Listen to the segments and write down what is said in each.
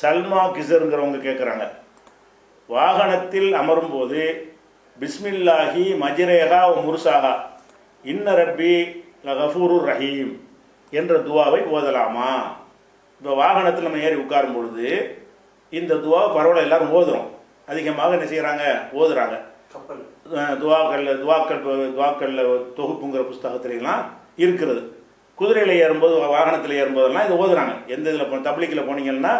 சல்மா கிசருங்கிறவங்க கேட்குறாங்க வாகனத்தில் அமரும்போது பிஸ்மில்லாஹி மஜிரேகா ஓ முர்சாகா இன்ன ரப்பி லகஃபூரு ரஹீம் என்ற துவாவை ஓதலாமா? இப்போ வாகனத்தில் நம்ம ஏறி உட்காரும் பொழுது இந்த துவாவை பரவாயில்ல எல்லாரும் ஓதுறோம். அதிகமாக என்ன செய்கிறாங்க ஓதுறாங்க. கப்பல். துவாக்கல்ல துவாக்கள் துவாக்கல்ல தொகுப்புங்கிற புஸ்தகத்துலாம் இருக்கிறது. குதிரையில் ஏறும்போது வாகனத்தில் ஏறும்போதெல்லாம் இது ஓதுறாங்க. எந்த இதில் தப்ளிக்கில் போனீங்கன்னா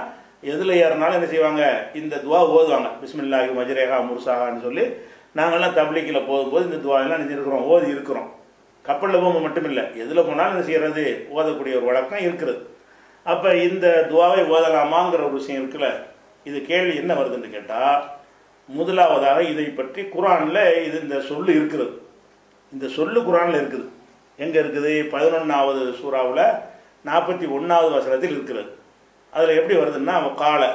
எதில் ஏறினாலும் என்ன செய்வாங்க? இந்த துவா ஓதுவாங்க. பிஸ்மில்லாஹி மஜ்ரேகா முர்சாகான்னு சொல்லி நாங்கள்லாம் தப்ளிக்கில் போகும்போது இந்த துவாவெல்லாம் நினைச்சிருக்கிறோம் ஓதி இருக்கிறோம். கப்பலில் போகும்போது மட்டும் இல்லை எதில் போனாலும் என்ன செய்கிறது ஓதக்கூடிய ஒரு வழக்கம் இருக்கிறது அப்போ இந்த துவாவை ஓதலாமாங்கிற ஒரு விஷயம் இருக்குல்ல? இது கேள்வி என்ன வருதுன்னு கேட்டால் முதலாவதாக இதை பற்றி குரானில் இது இந்த சொல்லு இருக்கிறது இந்த சொல்லு குரானில் இருக்குது. எங்கே இருக்குது? பதினொன்றாவது சூறாவில் நாற்பத்தி ஒன்றாவது வசனத்தில் இருக்கிறது. அதில் எப்படி வருதுன்னா காலை.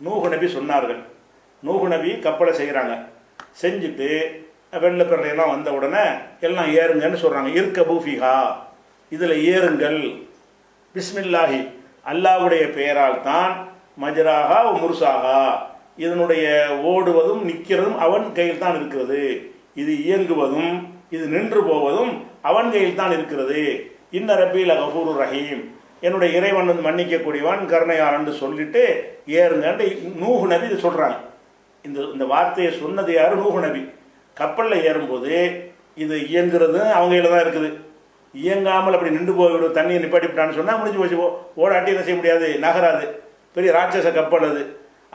நூகு நபி சொன்னார்கள். நூகு நபி கப்பலை செய்கிறாங்க செஞ்சுட்டு வெள்ளப்பிரளையெல்லாம் வந்த உடனே எல்லாம் ஏறுங்கன்னு சொல்கிறாங்க இருக்க பூஃபிகா இதில் ஏறுங்கள். பிஸ்மில்லாஹி. அல்லாஹ்வுடைய பெயரால் தான் மஜராகா முருசாகா இதனுடைய ஓடுவதும் நிற்கிறதும் அவன் கையில் தான் இருக்கிறது. இது இயங்குவதும் இது நின்று போவதும் அவன் கையில் தான் இருக்கிறது. இன்ன ரபீல கபூர் ரஹீம். என்னுடைய இறைவன் வந்து மன்னிக்கக்கூடியவன் கருணையாளன்னு சொல்லிட்டு ஏறுங்கன்னு நூகு நபி இது சொல்கிறாங்க இந்த இந்த வார்த்தையை சொன்னது யார்? நூகு நபி. கப்பலில் ஏறும்போது இது இயங்குறது அவங்கையில் தான் இருக்குது. இயங்காமல் அப்படி நின்று போய்விடும் தண்ணியை நிப்பாட்டிவிட்டான்னு சொன்னால் முடிஞ்சு போச்சு. ஓடாட்டி என்ன செய்ய முடியாது? நகராது. பெரிய ராட்சச கப்பல் அது.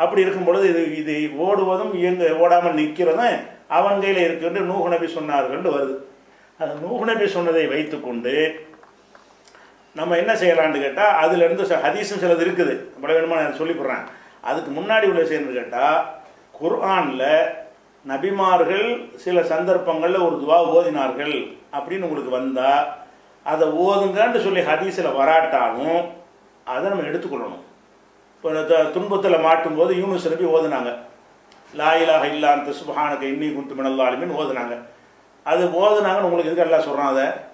அப்படி இருக்கும் பொழுது இது இது ஓடுவதும் இயங்க ஓடாமல் நிற்கிறதும் அவன் கையில் இருக்குன்னு நூகு நபி சொன்னார்கள் வருது. அந்த நூகு நபி சொன்னதை வைத்துக்கொண்டு நம்ம என்ன செய்யலான்னு கேட்டால் அதுலேருந்து ச- ஹதீஸும் சிலது இருக்குது. நம்மள வேணுமா நான் சொல்லி கொடுறேன். அதுக்கு முன்னாடி உள்ள செய்யணும்னு கேட்டால் குர்ஆனில் நபிமார்கள் சில சந்தர்ப்பங்களில் ஒரு துவா ஓதினார்கள் அப்படின்னு உங்களுக்கு வந்தால் அதை ஓதுங்கன்னு சொல்லி ஹதீஸில் வராட்டாலும் அதை நம்ம எடுத்துக்கொள்ளணும். இப்போ த- துன்பத்தில் மாட்டும்போது யூனிஸ் நபி ஓதுனாங்க. லாயிலாக இல்லாந்த சுபஹானக இன்னி குத்து மினல்லாலுமின்னு ஓதுனாங்க. அது ஓதுனாங்கன்னு உங்களுக்கு எதுக்கு எல்லாம் சொல்கிறான் அதை?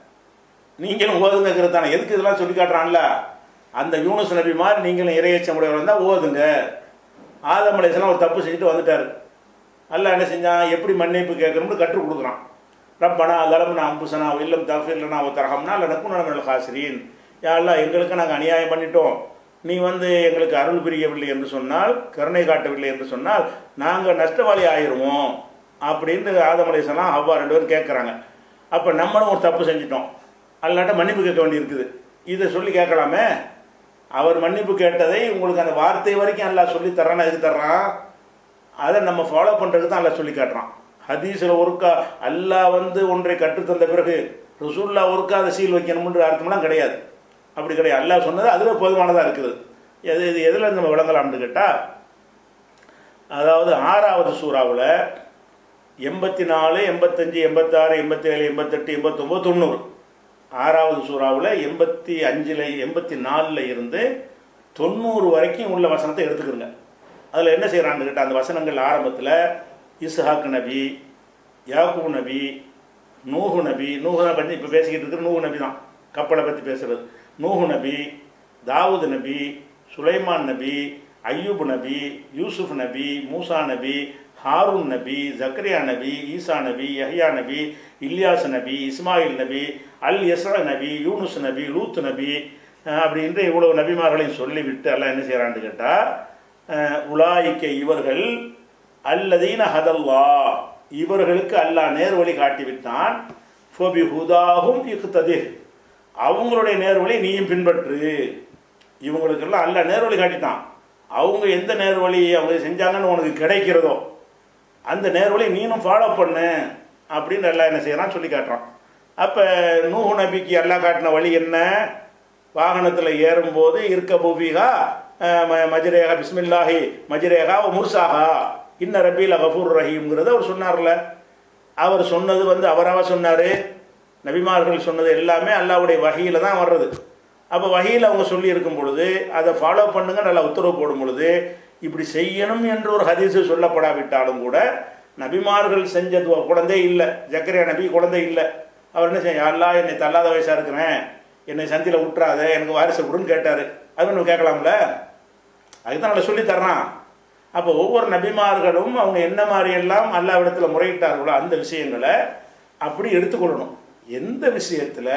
நீங்களும் ஓதுங்கிறது தானே. எதுக்கு இதெல்லாம் சொல்லி காட்டுறான்ல? அந்த யூனஸ் நபி மாதிரி நீங்களும் இறையச்சம் உடையவர் இருந்தால் ஓதுங்க. ஆதம் அலைஹிஸ்ஸலாம் ஒரு தப்பு செஞ்சுட்டு வந்துட்டார். அல்ல என்ன செஞ்சான்? எப்படி மன்னிப்பு கேட்கணும்னு கற்றுக் கொடுக்குறான். ரப்பனா கலம்னா அம்புசனா இல்லம் தஃபிர்லனா தரகம்னா இல்லை நக்குன நம்ம ஹாசிரீன் யாரெல்லாம் எங்களுக்கு நாங்கள் அநியாயம் பண்ணிட்டோம். நீ வந்து எங்களுக்கு அருள் புரியவில்லை என்று சொன்னால் கருணை காட்டவில்லை என்று சொன்னால் நாங்கள் நஷ்டவாளி ஆயிடுவோம் அப்படின்ட்டு ஆதம் அவ்வா ரெண்டு பேரும் கேட்குறாங்க. அப்போ நம்மளும் ஒரு தப்பு செஞ்சிட்டோம். அல்லாட்ட மன்னிப்பு கேட்க வேண்டியிருக்குது. இதை சொல்லி கேட்கலாமே? அவர் மன்னிப்பு கேட்டதை உங்களுக்கு அந்த வார்த்தை வரைக்கும் அல்லா சொல்லி தர்றான் எதுக்கு தர்றான்? அதை நம்ம ஃபாலோ பண்ணுறதுக்கு தான் அல்லா சொல்லி காட்டுறான். ஹதீஸில் ஒருக்கா அல்லாஹ் வந்து ஒன்றை கற்றுத்தந்த பிறகு ருசுல்லா ஒருக்கா அதை சீல் வைக்கணும்ன்ற அர்த்தம்லாம் கிடையாது. அப்படி கிடையாது. அல்லாஹ் சொன்னது அதில் போதுமானதாக இருக்குது. எது இது எதில் நம்ம விளங்கலாம்னு கேட்டால் அதாவது ஆறாவது சூறாவில் எண்பத்தி நாலு எண்பத்தஞ்சு எண்பத்தாறு எண்பத்தேழு எண்பத்தெட்டு எண்பத்தொம்போது தொண்ணூறு. ஆறாவது சூறாவில் எண்பத்தி அஞ்சில் எண்பத்தி நாலில் இருந்து தொண்ணூறு வரைக்கும் உள்ள வசனத்தை எடுத்துக்கிறங்க அதில் என்ன செய்கிறாங்க கேட்டால் அந்த வசனங்கள் ஆரம்பத்தில் இஸ்ஹாக் நபி யாக்கு நபி நூஹு நபி நூஹு தான் பற்றி இப்போ பேசிக்கிட்டு இருக்கிற நூஹு நபி தான். கப்பலை பற்றி பேசுகிறது நூஹு நபி தாவூது நபி சுலைமான் நபி ஐயூப் நபி யூசுப் நபி மூசா நபி ஹாரூன் நபி ஜக்ரியா நபி ஈசா நபி யஹ்யா நபி இல்யாஸ் நபி இஸ்மாயில் நபி அல் யஸ்ரா நபி யூனுஸ் நபி லூத் நபி அப்படின்ற இவ்வளவு நபிமார்களையும் சொல்லிவிட்டு எல்லாம் என்ன செய்கிறான்னு கேட்டால் உலாய்க்க இவர்கள் அல்லதீன ஹதல்லா இவர்களுக்கு அல்லாஹ் நேர்வழி காட்டிவிட்டான் ஃபோபி ஹுதாகும் இக்குத்ததிர் அவங்களுடைய நேர்வழி நீயும் பின்பற்று. இவங்களுக்கெல்லாம் அல்லாஹ் நேர்வழி காட்டிட்டான். அவங்க எந்த நேர்வழி அவங்க செஞ்சாங்கன்னு உனக்கு கிடைக்கிறதோ அந்த நேர்வழி நீனும் ஃபாலோ பண்ணு அப்படின்னு எல்லாம் என்ன செய்யறான் சொல்லி காட்டுறான். அப்போ நூஹு நபிக்கு எல்லாம் காட்டின வழி என்ன? வாகனத்தில் ஏறும்போது இருக்க பூபிகா மஜரேகா பிஸ்மில்லாஹி மஜரேகா முர்சாகா இன்ன ரபீல கஃபூர் ரஹீம்ங்கிறத அவர் சொன்னார்ல. அவர் சொன்னது வந்து அவராக சொன்னார். நபிமார்கள் சொன்னது எல்லாமே அல்லாவுடைய வகையில் தான் வர்றது. அப்போ வகையில் அவங்க சொல்லி இருக்கும் பொழுது அதை ஃபாலோ பண்ணுங்க நல்லா உத்தரவு போடும் பொழுது இப்படி செய்யணும் என்று ஒரு ஹதீஸு சொல்லப்படாவிட்டாலும் கூட நபிமார்கள் செஞ்சது குழந்தை இல்லை ஜக்கரியா நபி குழந்தை இல்லை. அவர் என்ன செய்ய அல்லா என்னை தள்ளாத வயசாக இருக்கிறேன். என்னை சந்தியில் விட்டுறாத எனக்கு வாரிசு கொடுன்னு கேட்டார். அது நம்ம கேட்கலாம்ல? அதுதான் நல்லா சொல்லி தர்றான். அப்போ ஒவ்வொரு நபிமார்களும் அவங்க என்ன மாதிரி எல்லாம் அல்லாவிடத்தில் முறையிட்டார்களோ அந்த விஷயங்களை அப்படி எடுத்துக்கொள்ளணும். எந்த விஷயத்தில்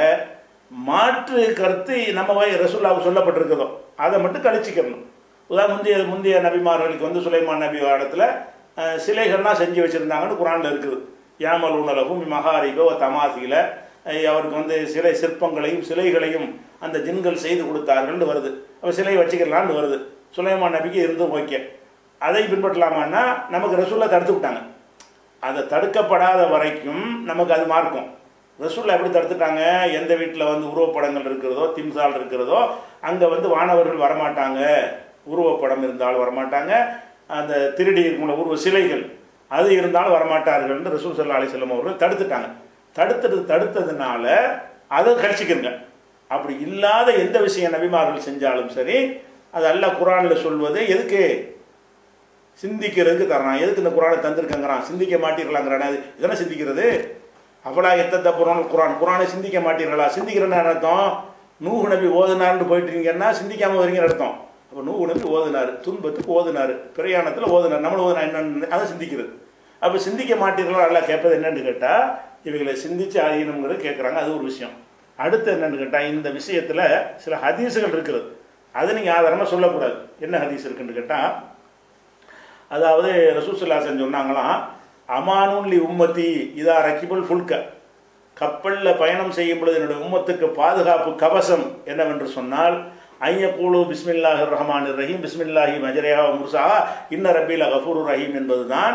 மாற்று கருத்து நம்ம வாய் ரசூல்லாவுக்கு சொல்லப்பட்டிருக்கிறதோ அதை மட்டும் கழிச்சிக்கணும். உதாரணம் முந்தைய முந்தைய நபிமார்களுக்கு வந்து சுலைமான் நபி இடத்துல சிலைகள்லாம் செஞ்சு வச்சுருந்தாங்கன்னு குரானில் இருக்குது. யாமல் உணலகும் மகாரிகோ தமாசியில் அவருக்கு வந்து சிலை சிற்பங்களையும் சிலைகளையும் அந்த ஜின்கள் செய்து கொடுத்தார்கள்னு வருது. அப்போ சிலை வச்சுக்கலான்னு வருது. சுலைமான் நபிக்கு இருந்து ஓகே. அதை பின்பற்றலாமான்னா நமக்கு ரசுல்லா தடுத்து விட்டாங்க. அதை தடுக்கப்படாத வரைக்கும் நமக்கு அது மார்க்கும். ரசூல்லா எப்படி தடுத்துட்டாங்க? எந்த வீட்டில் வந்து உருவப்படங்கள் இருக்கிறதோ திம்சால் இருக்கிறதோ அங்கே வந்து வானவர்கள் வரமாட்டாங்க. உருவப்படம் இருந்தாலும் வரமாட்டாங்க. அந்த திருடி இருக்கும் உருவ சிலைகள் அது இருந்தாலும் வரமாட்டார்கள்னு ரசூல் சல்லா அலிஸ்லம் அவர்கள் தடுத்துட்டாங்க. தடுத்தது தடுத்ததுனால அதை கழிச்சிக்கிறங்க அப்படி இல்லாத எந்த விஷயம் நபிமார்கள் செஞ்சாலும் சரி அது அல்ல குரானில் சொல்வது எதுக்கு? சிந்திக்கிறதுக்கு தர்றான். எதுக்கு இந்த குரானை தந்திருக்கங்கிறான்? சிந்திக்க மாட்டீர்களாங்கிறான். அது இதெல்லாம் சிந்திக்கிறது? அவளா எத்த புறான் குரான். குரானை சிந்திக்க மாட்டீர்களா? சிந்திக்கிறேன்னு அர்த்தம்? நூகு நபி ஓதுனார்னு போயிட்டீங்கன்னா சிந்திக்காமல் வரீங்கன்னு அர்த்தம். அப்போ நூகு நபி ஓதுனார் துன்பத்துக்கு ஓதுனார் பிரயாணத்தில் ஓதுனார். நம்மளும் ஓதுனா என்னன்னு அதை சிந்திக்கிறது. அப்போ சிந்திக்க மாட்டீர்களா? நல்லா கேட்பது என்னன்னு கேட்டால் இவைகளை சிந்திச்சு அறியணுங்கிறது கேட்குறாங்க. அது ஒரு விஷயம். அடுத்து என்னன்னு கேட்டால் இந்த விஷயத்தில் சில ஹதீஸுகள் இருக்குது அதை நீங்கள் ஆதாரமாக சொல்லக்கூடாது. என்ன ஹதீஸ் இருக்குன்னு கேட்டால் அதாவது ரசூசுல்லாசன் சொன்னாங்களாம் அமானுல்லி உம்மத்தி இதா ரக்கிபுல் ஃபுல்க. கப்பலில் பயணம் செய்யும் பொழுது என்னுடைய உம்மத்துக்கு பாதுகாப்பு கவசம் என்னவென்று சொன்னால் ஐயக்கூழு பிஸ்மில்லாஹி ரஹ்மான் ரஹீம் பிஸ்மில்லாஹி மஜரேஹா முர்சா இன்ன ரபீல கஃபூர் ரஹீம் என்பதுதான்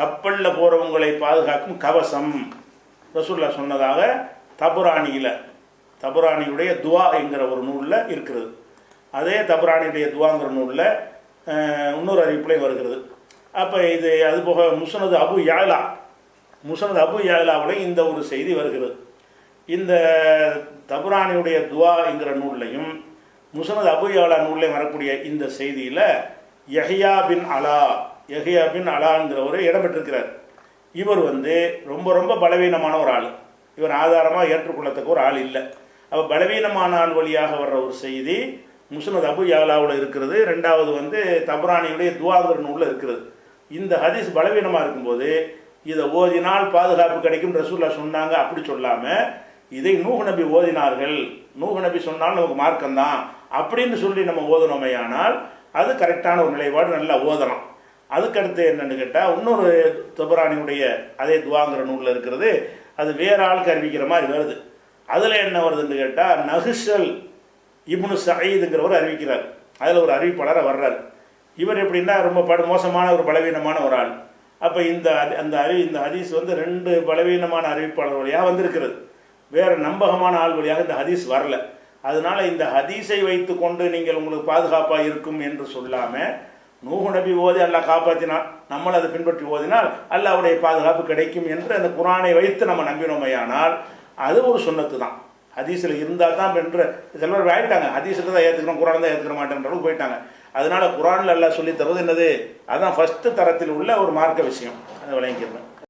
கப்பலில் போகிறவங்களை பாதுகாக்கும் கவசம். ரசூல்லா சொன்னதாக தபுராணியில் தபுராணியுடைய துவா என்கிற ஒரு நூலில் இருக்கிறது. அதே தபுராணியுடைய துவாங்கிற நூலில் இன்னொரு அறிவிப்புலையும் வருகிறது. அப்போ இது அதுபோக முசனது அபு யாலா முசனது அபு யாலாவில் இந்த ஒரு செய்தி வருகிறது. இந்த தபுரானியுடைய துவா என்கிற நூல்லையும் முசனது அபு யாலா நூல்லையும் வரக்கூடிய இந்த செய்தியில் யஹியா பின் அலா யஹியா பின் அலாங்கிறவர் இடம்பெற்றிருக்கிறார். இவர் வந்து ரொம்ப ரொம்ப பலவீனமான ஒரு ஆள். இவர் ஆதாரமாக ஏற்றுக்கொள்ளத்தக்க ஒரு ஆள் இல்லை. அப்போ பலவீனமான ஆள் வழியாக வர்ற ஒரு செய்தி முஸ்னத் அபு யாலாவில் இருக்கிறது. ரெண்டாவது வந்து தபரானியுடைய துவாங்கிற நூலில் இருக்கிறது. இந்த ஹதீஸ் பலவீனமாக இருக்கும்போது இதை ஓதினால் பாதுகாப்பு கிடைக்கும் ரசூல்லா சொன்னாங்க அப்படி சொல்லாமல் இதை நூக நபி ஓதினார்கள். நூஹ் நபி சொன்னால் நமக்கு மார்க்கம்தான் அப்படின்னு சொல்லி நம்ம ஓதணுமையானால் அது கரெக்டான ஒரு நிலைப்பாடு நல்லா ஓதலாம். அதுக்கடுத்து என்னன்னு கேட்டால் இன்னொரு தொபரானியுடைய அதே துவாங்கிற நூலில் இருக்கிறது அது வேற ஆளுக்கு அறிவிக்கிற மாதிரி வருது. அதில் என்ன வருதுன்னு கேட்டால் நகுஷல் இப்னு சயீதுங்கிறவர் அறிவிக்கிறார். அதில் ஒரு அறிவிப்பாளராக வர்றார். இவர் எப்படின்னா ரொம்ப படு மோசமான ஒரு பலவீனமான ஒரு ஆள். அப்போ இந்த அந்த அறி இந்த ஹதீஸ் வந்து ரெண்டு பலவீனமான அறிவிப்பாளர் வழியாக வந்திருக்கிறது. வேறு நம்பகமான ஆள் வழியாக இந்த ஹதீஸ் வரல. அதனால் இந்த ஹதீஸை வைத்துக்கொண்டு நீங்கள் உங்களுக்கு பாதுகாப்பாக இருக்கும் என்று சொல்லாமல் நூகு நபி ஓதி அல்லாஹ் காப்பாற்றினான் நம்மளை அதை பின்பற்றி ஓதினால் அல்லாஹ்வுடைய பாதுகாப்பு கிடைக்கும் என்று அந்த குரானை வைத்து நம்ம நம்பினோமையானால் அது ஒரு சொன்னத்து தான் ஹதீஸில் இருந்தால் தான் என்ற சிலர் ஆகிட்டாங்க ஹதீஸில் தான் ஏற்றுக்கிறோம் குரான் தான் ஏற்றுக்க மாட்டேன்ற போயிட்டாங்க. அதனால குரானில் எல்லாம் சொல்லி தருவது என்னது? அதான் ஃபஸ்ட்டு தரத்தில் உள்ள ஒரு மார்க்க விஷயம். அதை விளங்கிடுறேன்